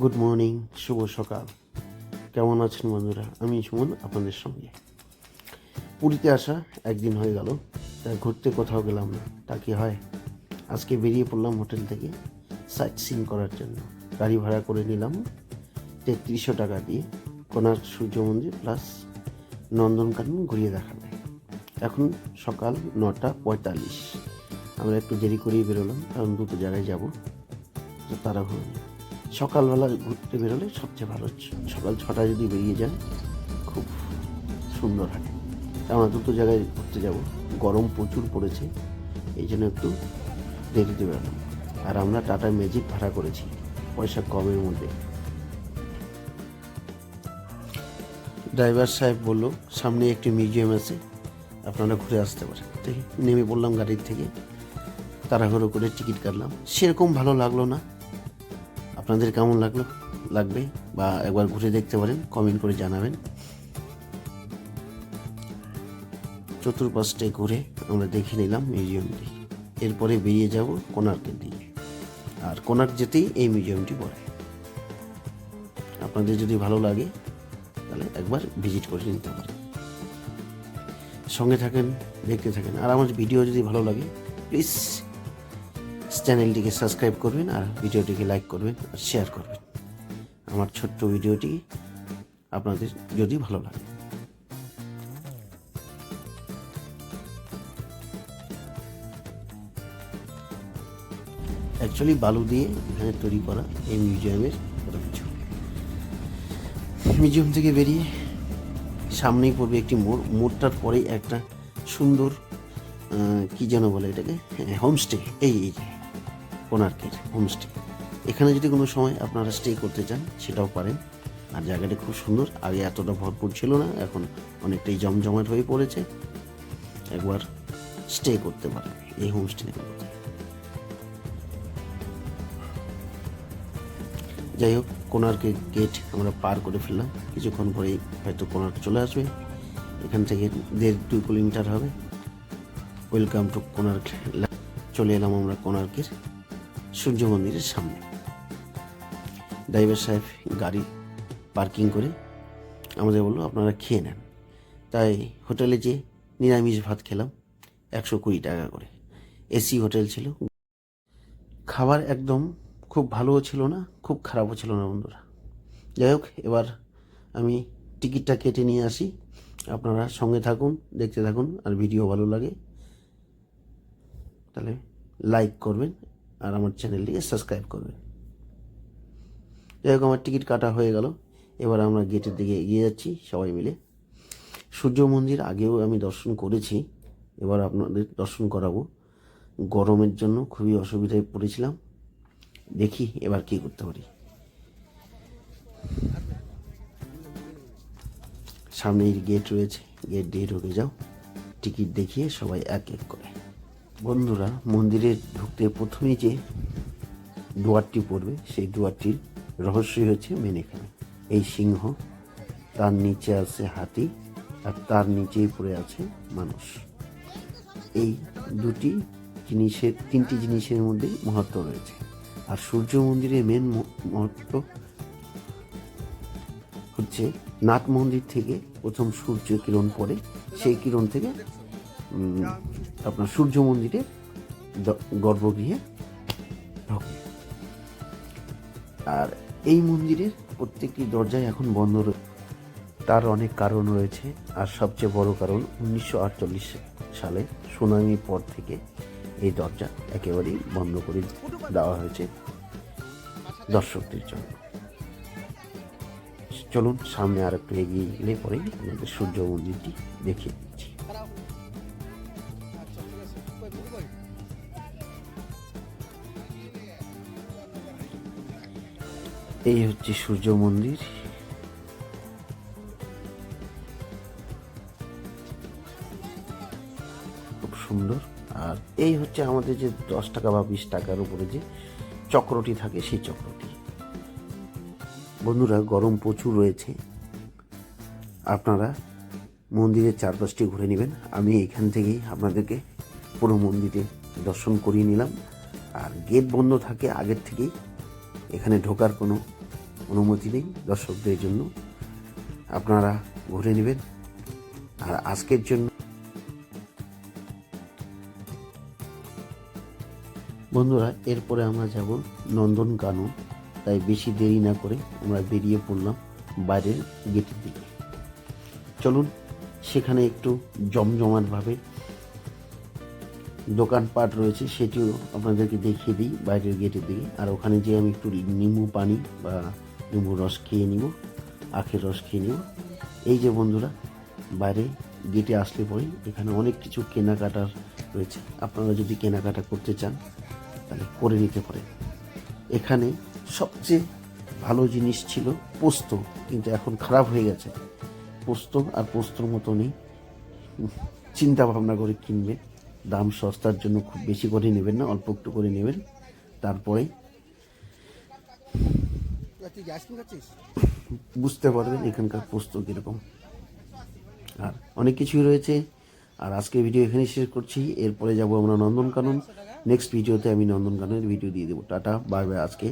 Good morning শুভ সকাল। কেমন আছেন বন্ধুরা? আমি সুমন, আপনাদের সঙ্গে। পুরীতে আসা একদিন হয়ে গেল, তাই ঘুরতে কোথাও গেলাম না। তা কি হয়? আজকে বেরিয়ে পড়লাম হোটেল থেকে সাইট সিন করার জন্য। গাড়ি ভাড়া করে নিলাম তেত্রিশশো টাকা দিয়ে। কোনার্ক সূর্য মন্দির প্লাস নন্দনকানন ঘুরিয়ে দেখাবে। এখন সকাল নটা পঁয়তাল্লিশ। আমরা একটু দেরি করেই বেরোলাম, কারণ দুটো জায়গায় যাব। তাড়াহুড়ো নেই। সকালবেলা ঘুরতে বেরোলে সবচেয়ে ভালো সকাল ছটায় যদি বেরিয়ে যান খুব সুন্দর হয় আমরা দুটো জায়গায় ঘুরতে যাব, গরম প্রচুর পড়েছে, এই জন্য একটু দেরিতে বেরোলাম। আর আমরা টাটা ম্যাজিক ভাড়া করেছি, পয়সা কমের মধ্যে। ড্রাইভার সাহেব বলল, সামনে একটি মিউজিয়াম আছে, আপনারা ঘুরে আসতে পারেন। তাই নেমে পড়লাম গাড়ির থেকে, তাড়াহুড়ো করে টিকিট কাটলাম। সেরকম ভালো লাগল না। আপনাদের কেমন লাগল? লাগবে বা একবার ঘুরে দেখতে পারেন কমেন্ট করে জানাবেন। চতুর্পাশটায় ঘুরে আমরা দেখে নিলাম মিউজিয়ামটি এরপরে বেরিয়ে যাব কোণার্কের দিকে। আর কোনার্ক যেতেই এই মিউজিয়ামটি পড়ে। আপনাদের যদি ভালো লাগে, তাহলে একবার ভিজিট করে নিতে পারেন। সঙ্গে থাকেন, দেখতে থাকেন। আর আমার ভিডিও যদি ভালো লাগে প্লিজ চ্যানেলটিকে সাবস্ক্রাইব করবেন আর ভিডিওটিকে লাইক করবেন আর শেয়ার করবেন। আমার ছোট্ট ভিডিওটি আপনাদের যদি ভালো লাগে। অ্যাকচুয়ালি বালু দিয়ে এখানে তৈরি করা এই মিউজিয়ামের কত কিছু। মিউজিয়াম থেকে বেরিয়ে সামনেই পড়বে একটি মোড়। মোড়টার পরেই একটা সুন্দর কি যেন বলে এটাকে? হ্যাঁ, হোমস্টে এই এই যে। কোনার্কের হোমস্টে। এখানে যদি কোনো সময় আপনারা স্টে করতে চান, সেটাও পারেন। আর জায়গাটা খুব সুন্দর, আগে এতটা ভরপুর ছিল না, এখন অনেকটাই জমজমাট হয়ে পড়েছে। একবার স্টে করতে পারেন, এই হোমস্টেগুলোতে যাই হোক কোনার্কের গেট আমরা পার করে ফেললাম। কিছুক্ষণ পরেই হয়তো কোনার্ক চলে আসবে। এখান থেকে দেড় দুই কিলোমিটার হবে। ওয়েলকাম টু কোনার্ক চলে এলাম আমরা কোনার্কের সূর্য মন্দিরের সামনে। ড্রাইভার সাহেব গাড়ি পার্কিং করে আমাদের বলল, আপনারা খেয়ে নেন। তাই হোটেলে যে নিরামিষ ভাত খেলাম, একশো কুড়ি টাকা করে। এসি হোটেল ছিল। খাবার একদম খুব ভালোও ছিল না, খুব খারাপও ছিল না বন্ধুরা। যাই হোক, এবার আমি টিকিটটা কেটে নিয়ে আসি। আপনারা সঙ্গে থাকুন, দেখতে থাকুন, আর ভিডিও ভালো লাগে তাহলে লাইক করবেন। আর আমার চ্যানেলটিকে সাবস্ক্রাইব করবেন। যাই হোক আমার টিকিট কাটা হয়ে গেল। এবার আমরা গেটের দিকে এগিয়ে যাচ্ছি সবাই মিলে। সূর্য মন্দির আগেও আমি দর্শন করেছি। এবার আপনাদের দর্শন করাবো। গরমের জন্য খুবই অসুবিধায় পড়েছিলাম। দেখি এবার কি করতে পারি। সামনেই গেট রয়েছে। গেট দিয়ে ঢুকে যাও। টিকিট দেখিয়ে সবাই এক এক করে। বন্ধুরা, মন্দিরে ঢুকতে প্রথমেই যে দুয়ারটি পড়বে, সেই দুয়ারটির রহস্যই হচ্ছে মেন এখানে। এই সিংহ, তার নিচে আছে হাতি আর তার নিচেই পড়ে আছে মানুষ। এই দুটি জিনিসের, তিনটি জিনিসের মধ্যেই মহত্ব রয়েছে। আর সূর্য মন্দিরের মেন মহত্ব হচ্ছে নাট মন্দির থেকে প্রথম সূর্য কিরণ পড়ে, সেই কিরণ থেকে আপনার সূর্য মন্দিরে গর্ভগৃহে ঢোকে। আর এই মন্দিরের প্রত্যেকটি দরজায় এখন বন্ধ তার অনেক কারণ রয়েছে। আর সবচেয়ে বড় কারণ উনিশশো আটচল্লিশ সালে সুনামির পর থেকে এই দরজা একেবারেই বন্ধ করে দেওয়া হয়েছে দর্শকদের জন্য। চলুন সামনে আর একটু এগিয়ে গেলে পরেই আমাদের সূর্য মন্দিরটি দেখিয়ে এই হচ্ছে সূর্য মন্দির। খুব সুন্দর। আর এই হচ্ছে আমাদের যে দশ টাকা বা বিশ টাকার উপরে যে চক্রটি থাকে, সেই চক্রটি। বন্ধুরা, গরম প্রচুর রয়েছে। আপনারা মন্দিরের চারপাশটি ঘুরে নেবেন। আমি এখান থেকেই আপনাদেরকে পুরো মন্দিরে দর্শন করিয়ে নিলাম। আর গেট বন্ধ থাকে আগের থেকেই। এখানে ঢোকার কোনো অনুমতি নেই দর্শকদের জন্য। আপনারা ঘুরে নেবেন। আর আজকের জন্য বন্ধুরা, এরপরে আমরা যাব নন্দন কানন। তাই বেশি দেরি না করে আমরা বেরিয়ে পড়লাম বাইরের গেটের দিকে। চলুন, সেখানে একটু জমজমাটভাবে দোকানপাট রয়েছে, সেটিও আপনাদেরকে দেখিয়ে দিই বাইরের গেটের দিকে। আর ওখানে যে আমি একটু নিম্বু পানি বা নিম্বু রস খেয়ে নিব, আখের রস খেয়ে নিব। এই যে বন্ধুরা, বাইরে গেটে আসলে পরে এখানে অনেক কিছু কেনাকাটার রয়েছে। আপনারা যদি কেনাকাটা করতে চান, তাহলে করে নিতে পারেন। এখানে সবচেয়ে ভালো জিনিস ছিল পোস্ত, কিন্তু এখন খারাপ হয়ে গেছে। পোস্ত আর পোস্তর মতো নেই চিন্তা ভাবনা করে কিনবেন। দাম সস্তার জন্য খুব বেশি করে নেবেন না, অল্প একটু করে নেবেন। তারপরে বুঝতে পারবেন এখানকার পোস্ত কীরকম। আর অনেক কিছুই রয়েছে। আর আজকে ভিডিও এখানে শেষ করছি। এরপরে যাব আমরা নন্দনকানন। নেক্সট ভিডিওতে আমি নন্দনকাননের ভিডিও দিয়ে দেবো। টাটা, বাই বাই আজকে।